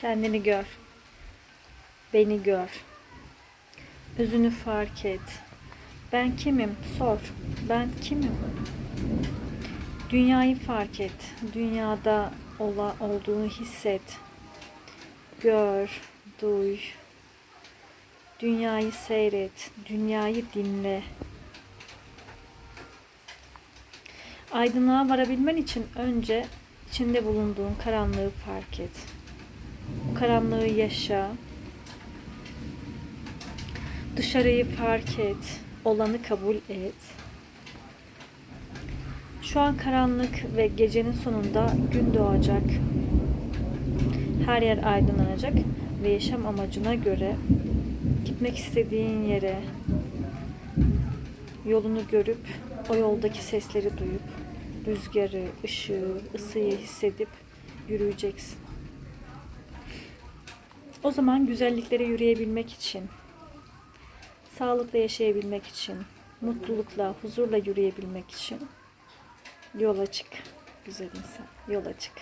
Kendini gör. Beni gör. Özünü fark et. Ben kimim? Sor. Ben kimim? Dünyayı fark et. Dünyada ola, olduğunu hisset. Gör, duy. Dünyayı seyret. Dünyayı dinle. Aydınlığa varabilmen için önce içinde bulunduğun karanlığı fark et. Bu karanlığı yaşa. Dışarıyı fark et. Olanı kabul et. Şu an karanlık ve gecenin sonunda gün doğacak. Her yer aydınlanacak ve yaşam amacına göre gitmek istediğin yere yolunu görüp o yoldaki sesleri duyup rüzgarı, ışığı, ısıyı hissedip yürüyeceksin. O zaman güzelliklere yürüyebilmek için, sağlıkla yaşayabilmek için, mutlulukla, huzurla yürüyebilmek için yola çık güzel insan, yola çık.